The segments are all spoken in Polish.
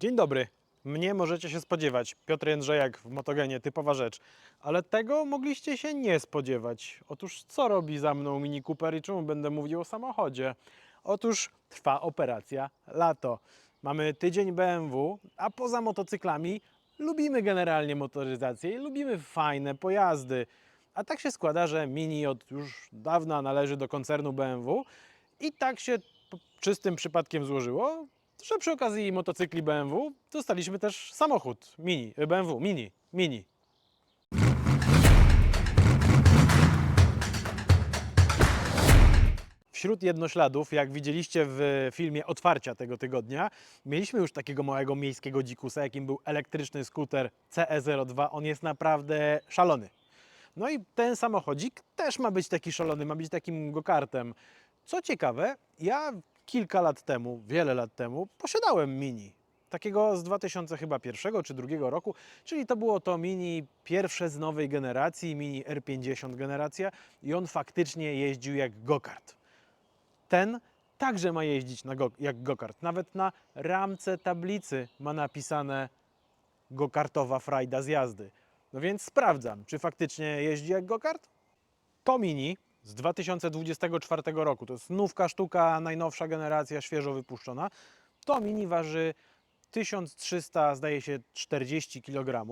Dzień dobry. Mnie możecie się spodziewać. Piotr Jędrzejak w Motogenie, typowa rzecz. Ale tego mogliście się nie spodziewać. Otóż co robi za mną Mini Cooper i czemu będę mówił o samochodzie? Otóż trwa operacja Lato. Mamy tydzień BMW, a poza motocyklami lubimy generalnie motoryzację i lubimy fajne pojazdy. A tak się składa, że Mini od już dawna należy do koncernu BMW i tak się czystym przypadkiem złożyło, że przy okazji motocykli BMW dostaliśmy też samochód Mini, BMW Mini, Mini. Wśród jednośladów, jak widzieliście w filmie otwarcia tego tygodnia, mieliśmy już takiego małego miejskiego dzikusa, jakim był elektryczny skuter CE02. On jest naprawdę szalony. No i ten samochodzik też ma być taki szalony, ma być takim go-kartem. Co ciekawe, ja kilka lat temu, wiele lat temu, posiadałem Mini. Takiego z 2001 czy drugiego roku, czyli to było to Mini pierwsze z nowej generacji, Mini R50 generacja i on faktycznie jeździł jak go-kart. Ten także ma jeździć na go, jak go-kart. Nawet na ramce tablicy ma napisane go-kartowa frajda z jazdy. No więc sprawdzam, czy faktycznie jeździ jak go-kart? To Mini z 2024 roku, to jest nówka sztuka, najnowsza generacja, świeżo wypuszczona. To Mini waży 1300, zdaje się 40 kg.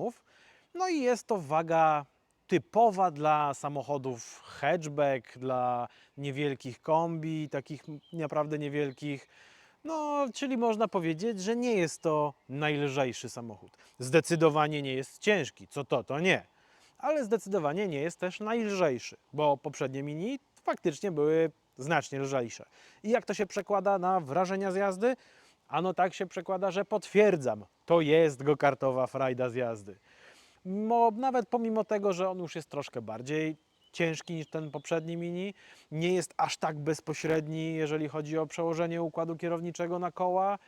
No i jest to waga typowa dla samochodów hatchback, dla niewielkich kombi, takich naprawdę niewielkich. No, czyli można powiedzieć, że nie jest to najlżejszy samochód. Zdecydowanie nie jest ciężki, co to, to nie. Ale zdecydowanie nie jest też najlżejszy, bo poprzednie mini faktycznie były znacznie lżejsze. I jak to się przekłada na wrażenia z jazdy? Ano tak się przekłada, że potwierdzam, to jest go-kartowa frajda z jazdy. Mo, nawet pomimo tego, że on już jest troszkę bardziej ciężki niż ten poprzedni mini, nie jest aż tak bezpośredni, jeżeli chodzi o przełożenie układu kierowniczego na koła.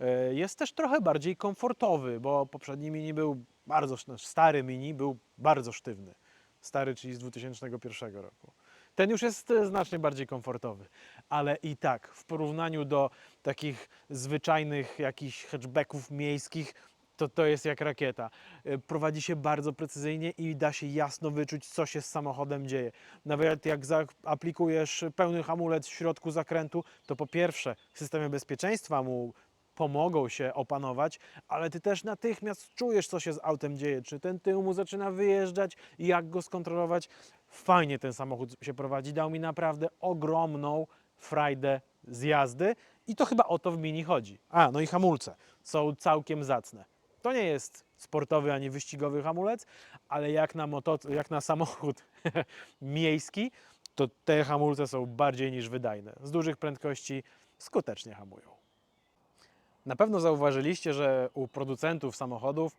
E, Jest też trochę bardziej komfortowy, bo poprzedni mini był bardzo, sz- stary mini był bardzo sztywny. Stary, czyli z 2001 roku. Ten już jest e, znacznie bardziej komfortowy, ale i tak w porównaniu do takich zwyczajnych jakichś hatchbacków miejskich, to to jest jak rakieta. E, Prowadzi się bardzo precyzyjnie i da się jasno wyczuć, co się z samochodem dzieje. Nawet jak zaaplikujesz pełny hamulec w środku zakrętu, to po pierwsze w systemie bezpieczeństwa mu pomogą się opanować, ale ty też natychmiast czujesz, co się z autem dzieje. Czy ten tył mu zaczyna wyjeżdżać jak go skontrolować. Fajnie ten samochód się prowadzi. Dał mi naprawdę ogromną frajdę z jazdy i to chyba o to w mini chodzi. A, no i hamulce są całkiem zacne. To nie jest sportowy ani wyścigowy hamulec, ale jak na, moto, jak na samochód miejski, to te hamulce są bardziej niż wydajne. Z dużych prędkości skutecznie hamują. Na pewno zauważyliście, że u producentów samochodów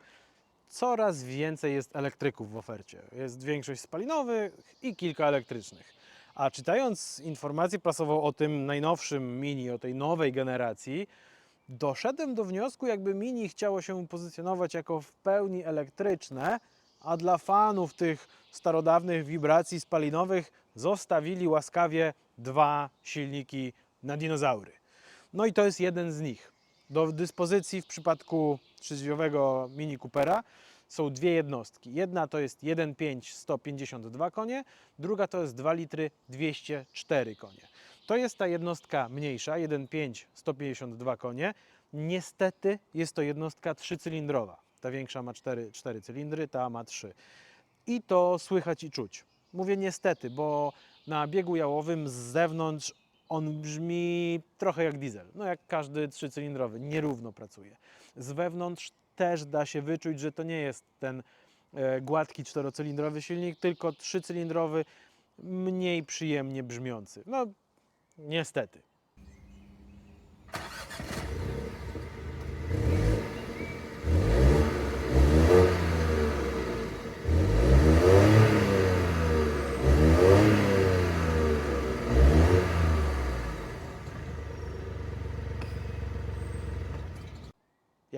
coraz więcej jest elektryków w ofercie. Jest większość spalinowych i kilka elektrycznych. A czytając informację prasową o tym najnowszym Mini, o tej nowej generacji, doszedłem do wniosku, jakby Mini chciało się pozycjonować jako w pełni elektryczne, a dla fanów tych starodawnych wibracji spalinowych zostawili łaskawie dwa silniki na dinozaury. No i to jest jeden z nich. Do dyspozycji w przypadku trzydrzwiowego Mini Coopera są dwie jednostki. Jedna to jest 1.5 152 konie, druga to jest 2 litry 204 konie. To jest ta jednostka mniejsza, 1.5 152 konie. Niestety jest to jednostka trzycylindrowa. Ta większa ma 4, 4 cylindry, ta ma 3. I to słychać i czuć. Mówię niestety, bo na biegu jałowym z zewnątrz on brzmi trochę jak diesel. No jak każdy trzycylindrowy, nierówno pracuje. Z wewnątrz też da się wyczuć, że to nie jest ten e, gładki czterocylindrowy silnik, tylko trzycylindrowy, mniej przyjemnie brzmiący. No niestety.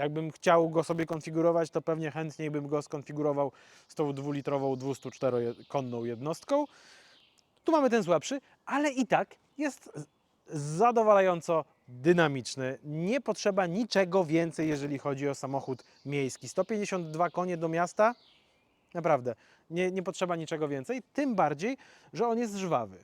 Jakbym chciał go sobie konfigurować, to pewnie chętniej bym go skonfigurował z tą dwulitrową 204-konną jednostką. Tu mamy ten słabszy, ale i tak jest zadowalająco dynamiczny. Nie potrzeba niczego więcej, jeżeli chodzi o samochód miejski. 152 konie do miasta, naprawdę, nie, nie potrzeba niczego więcej. Tym bardziej, że on jest żwawy.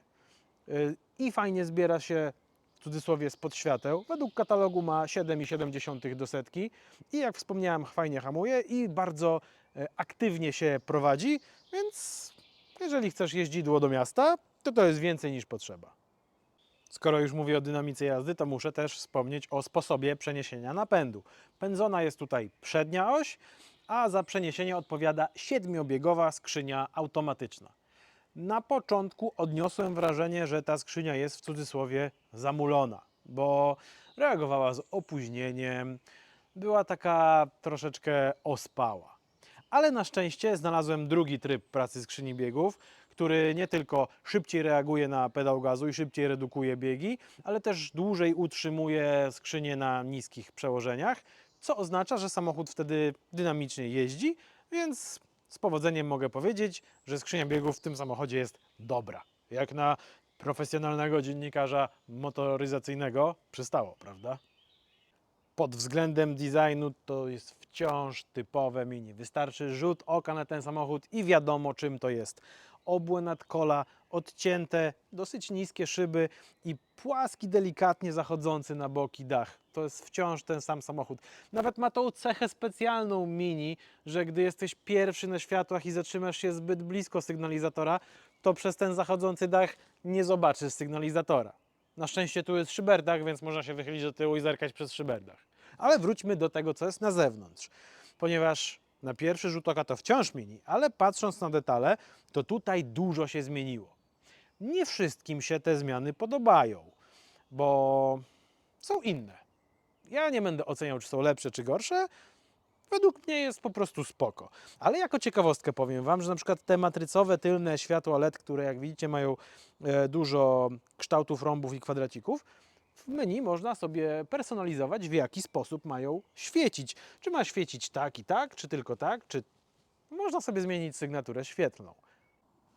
Y, I fajnie zbiera się w cudzysłowie spod świateł. Według katalogu ma 7,7 do setki i jak wspomniałem, fajnie hamuje i bardzo e, aktywnie się prowadzi, więc jeżeli chcesz jeździdło do miasta, to to jest więcej niż potrzeba. Skoro już mówię o dynamice jazdy, to muszę też wspomnieć o sposobie przeniesienia napędu. Pędzona jest tutaj przednia oś, a za przeniesienie odpowiada siedmiobiegowa skrzynia automatyczna. Na początku odniosłem wrażenie, że ta skrzynia jest w cudzysłowie zamulona, bo reagowała z opóźnieniem, była taka troszeczkę ospała. Ale na szczęście znalazłem drugi tryb pracy skrzyni biegów, który nie tylko szybciej reaguje na pedał gazu i szybciej redukuje biegi, ale też dłużej utrzymuje skrzynię na niskich przełożeniach, co oznacza, że samochód wtedy dynamicznie jeździ, więc z powodzeniem mogę powiedzieć, że skrzynia biegów w tym samochodzie jest dobra. Jak na profesjonalnego dziennikarza motoryzacyjnego przystało, prawda? Pod względem designu to jest wciąż typowe mini. Wystarczy rzut oka na ten samochód i wiadomo czym to jest. Obłe nadkola, odcięte, dosyć niskie szyby i płaski, delikatnie zachodzący na boki dach. To jest wciąż ten sam samochód. Nawet ma tą cechę specjalną mini, że gdy jesteś pierwszy na światłach i zatrzymasz się zbyt blisko sygnalizatora, to przez ten zachodzący dach nie zobaczysz sygnalizatora. Na szczęście tu jest szyberdach, więc można się wychylić do tyłu i zerkać przez szyberdach. Ale wróćmy do tego, co jest na zewnątrz. Ponieważ na pierwszy rzut oka to wciąż mini, ale patrząc na detale, to tutaj dużo się zmieniło. Nie wszystkim się te zmiany podobają, bo są inne. Ja nie będę oceniał, czy są lepsze, czy gorsze. Według mnie jest po prostu spoko. Ale jako ciekawostkę powiem Wam, że na przykład te matrycowe tylne światła LED, które jak widzicie mają e, dużo kształtów rąbów i kwadracików, w menu można sobie personalizować, w jaki sposób mają świecić. Czy ma świecić tak i tak, czy tylko tak, czy można sobie zmienić sygnaturę świetlną.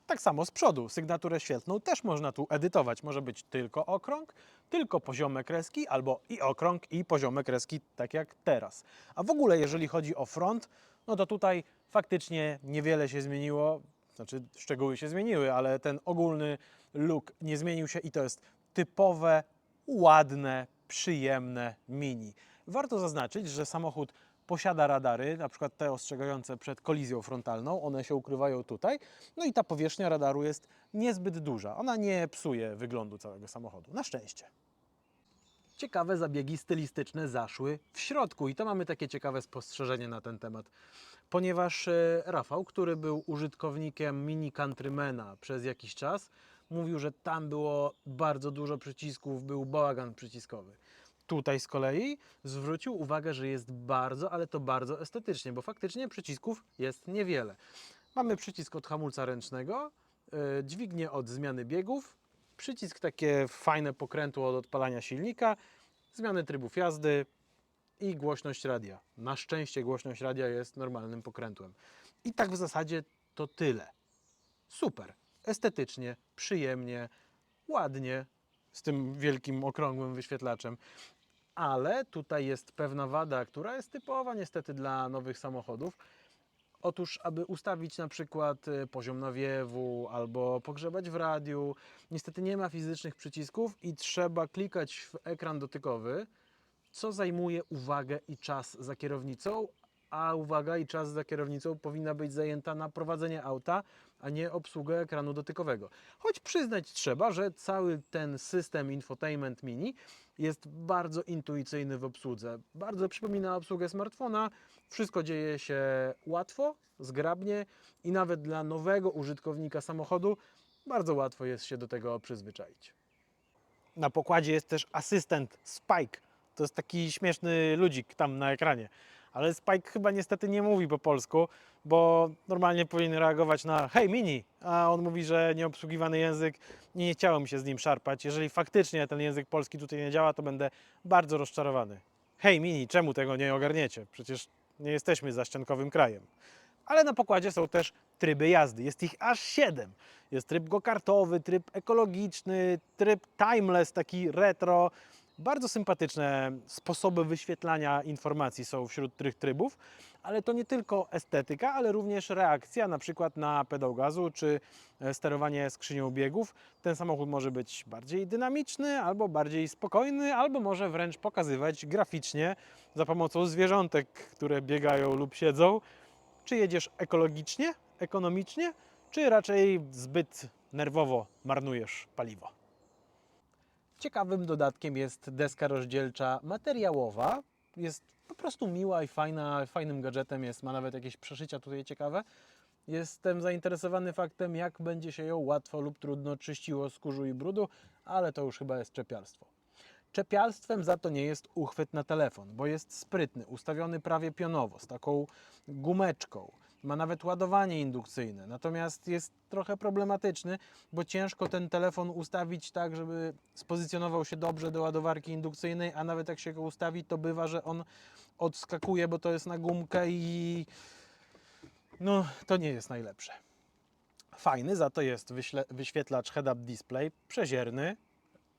Tak samo z przodu, sygnaturę świetlną też można tu edytować. Może być tylko okrąg, tylko poziome kreski, albo i okrąg, i poziome kreski, tak jak teraz. A w ogóle, jeżeli chodzi o front, no to tutaj faktycznie niewiele się zmieniło. Znaczy, szczegóły się zmieniły, ale ten ogólny look nie zmienił się i to jest typowe, ładne, przyjemne mini. Warto zaznaczyć, że samochód posiada radary, na przykład te ostrzegające przed kolizją frontalną, one się ukrywają tutaj. No i ta powierzchnia radaru jest niezbyt duża. Ona nie psuje wyglądu całego samochodu. Na szczęście. Ciekawe zabiegi stylistyczne zaszły w środku i to mamy takie ciekawe spostrzeżenie na ten temat. Ponieważ e, Rafał, który był użytkownikiem Mini Countrymana przez jakiś czas, mówił, że tam było bardzo dużo przycisków, był bałagan przyciskowy. Tutaj z kolei zwrócił uwagę, że jest bardzo, ale to bardzo estetycznie, bo faktycznie przycisków jest niewiele. Mamy przycisk od hamulca ręcznego, yy, dźwignię od zmiany biegów, przycisk takie fajne pokrętło od odpalania silnika, zmiany trybów jazdy i głośność radia. Na szczęście głośność radia jest normalnym pokrętłem. I tak w zasadzie to tyle. Super, estetycznie, przyjemnie, ładnie, z tym wielkim, okrągłym wyświetlaczem. Ale tutaj jest pewna wada, która jest typowa niestety dla nowych samochodów. Otóż, aby ustawić na przykład y, poziom nawiewu albo pogrzebać w radiu, niestety nie ma fizycznych przycisków i trzeba klikać w ekran dotykowy, co zajmuje uwagę i czas za kierownicą, a uwaga i czas za kierownicą powinna być zajęta na prowadzenie auta, a nie obsługę ekranu dotykowego. Choć przyznać trzeba, że cały ten system infotainment mini jest bardzo intuicyjny w obsłudze. Bardzo przypomina obsługę smartfona. Wszystko dzieje się łatwo, zgrabnie i nawet dla nowego użytkownika samochodu bardzo łatwo jest się do tego przyzwyczaić. Na pokładzie jest też asystent Spike. To jest taki śmieszny ludzik tam na ekranie. Ale Spike chyba niestety nie mówi po polsku, bo normalnie powinien reagować na hej mini, a on mówi, że nieobsługiwany język, nie, nie chciało mi się z nim szarpać. Jeżeli faktycznie ten język polski tutaj nie działa, to będę bardzo rozczarowany. Hej mini, czemu tego nie ogarniecie? Przecież nie jesteśmy zaściankowym krajem. Ale na pokładzie są też tryby jazdy. Jest ich aż 7. Jest tryb go-kartowy, tryb ekologiczny, tryb timeless, taki retro, Bardzo sympatyczne sposoby wyświetlania informacji są wśród tych trybów, ale to nie tylko estetyka, ale również reakcja na przykład na pedał gazu czy e, sterowanie skrzynią biegów. Ten samochód może być bardziej dynamiczny, albo bardziej spokojny, albo może wręcz pokazywać graficznie za pomocą zwierzątek, które biegają lub siedzą, czy jedziesz ekologicznie, ekonomicznie, czy raczej zbyt nerwowo marnujesz paliwo. Ciekawym dodatkiem jest deska rozdzielcza materiałowa. Jest po prostu miła i fajna, fajnym gadżetem jest, ma nawet jakieś przeszycia tutaj ciekawe. Jestem zainteresowany faktem, jak będzie się ją łatwo lub trudno czyściło z kurzu i brudu, ale to już chyba jest czepialstwo. Czepialstwem za to nie jest uchwyt na telefon, bo jest sprytny, ustawiony prawie pionowo, z taką gumeczką. Ma nawet ładowanie indukcyjne, natomiast jest trochę problematyczny, bo ciężko ten telefon ustawić tak, żeby spozycjonował się dobrze do ładowarki indukcyjnej, a nawet jak się go ustawi, to bywa, że on odskakuje, bo to jest na gumkę i no to nie jest najlepsze. Fajny za to jest wyświetlacz head-up display, przezierny,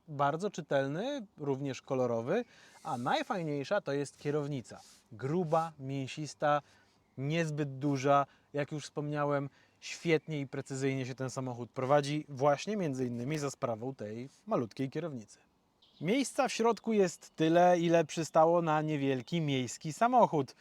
bardzo czytelny, również kolorowy, a najfajniejsza to jest kierownica. Gruba, mięsista, niezbyt duża, jak już wspomniałem, świetnie i precyzyjnie się ten samochód prowadzi, właśnie między innymi za sprawą tej malutkiej kierownicy. Miejsca w środku jest tyle, ile przystało na niewielki miejski samochód.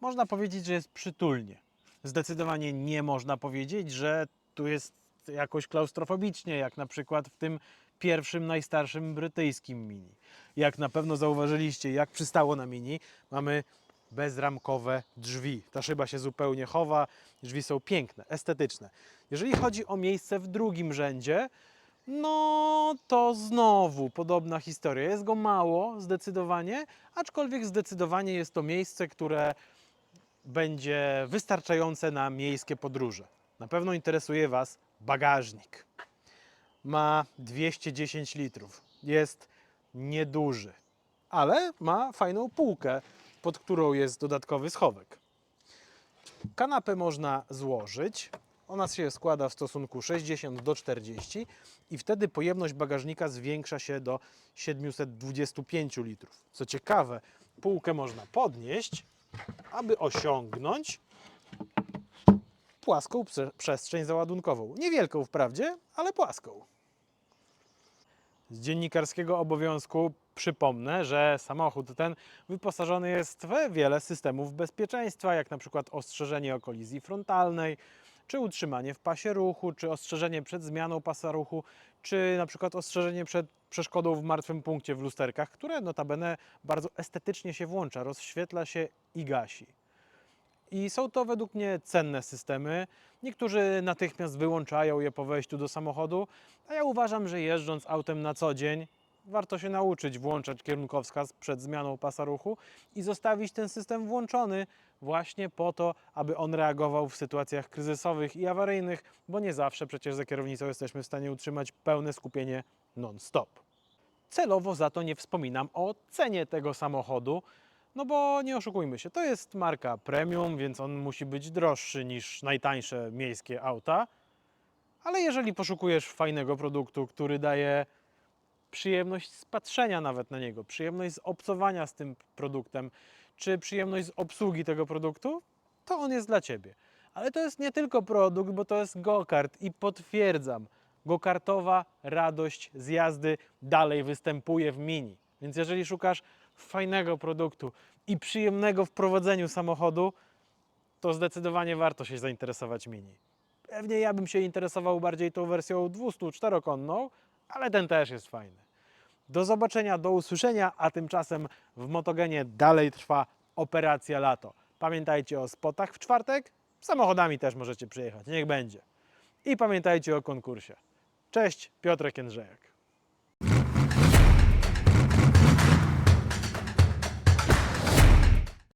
Można powiedzieć, że jest przytulnie. Zdecydowanie nie można powiedzieć, że tu jest jakoś klaustrofobicznie, jak na przykład w tym pierwszym, najstarszym brytyjskim Mini. Jak na pewno zauważyliście, jak przystało na Mini, mamy bezramkowe drzwi. Ta szyba się zupełnie chowa, drzwi są piękne, estetyczne. Jeżeli chodzi o miejsce w drugim rzędzie, no to znowu podobna historia. Jest go mało, zdecydowanie, aczkolwiek zdecydowanie jest to miejsce, które będzie wystarczające na miejskie podróże. Na pewno interesuje Was bagażnik. Ma 210 litrów. Jest nieduży, ale ma fajną półkę, pod którą jest dodatkowy schowek. Kanapę można złożyć. Ona się składa w stosunku 60 do 40 i wtedy pojemność bagażnika zwiększa się do 725 litrów. Co ciekawe, półkę można podnieść, aby osiągnąć płaską prze- przestrzeń załadunkową. Niewielką wprawdzie, ale płaską. Z dziennikarskiego obowiązku przypomnę, że samochód ten wyposażony jest we wiele systemów bezpieczeństwa, jak na przykład ostrzeżenie o kolizji frontalnej, czy utrzymanie w pasie ruchu, czy ostrzeżenie przed zmianą pasa ruchu, czy na przykład ostrzeżenie przed przeszkodą w martwym punkcie w lusterkach, które notabene bardzo estetycznie się włącza, rozświetla się i gasi. I są to według mnie cenne systemy. Niektórzy natychmiast wyłączają je po wejściu do samochodu, a ja uważam, że jeżdżąc autem na co dzień, warto się nauczyć włączać kierunkowskaz przed zmianą pasa ruchu i zostawić ten system włączony właśnie po to, aby on reagował w sytuacjach kryzysowych i awaryjnych, bo nie zawsze przecież za kierownicą jesteśmy w stanie utrzymać pełne skupienie non-stop. Celowo za to nie wspominam o cenie tego samochodu, no bo nie oszukujmy się, to jest marka premium, więc on musi być droższy niż najtańsze miejskie auta. Ale jeżeli poszukujesz fajnego produktu, który daje przyjemność z patrzenia nawet na niego, przyjemność z obcowania z tym produktem, czy przyjemność z obsługi tego produktu, to on jest dla Ciebie. Ale to jest nie tylko produkt, bo to jest go-kart i potwierdzam, go-kartowa radość z jazdy dalej występuje w Mini. Więc jeżeli szukasz fajnego produktu i przyjemnego w prowadzeniu samochodu, to zdecydowanie warto się zainteresować Mini. Pewnie ja bym się interesował bardziej tą wersją 204-konną, ale ten też jest fajny. Do zobaczenia, do usłyszenia, a tymczasem w Motogenie dalej trwa operacja lato. Pamiętajcie o spotach w czwartek, samochodami też możecie przyjechać, niech będzie. I pamiętajcie o konkursie. Cześć, Piotrek Jędrzejek.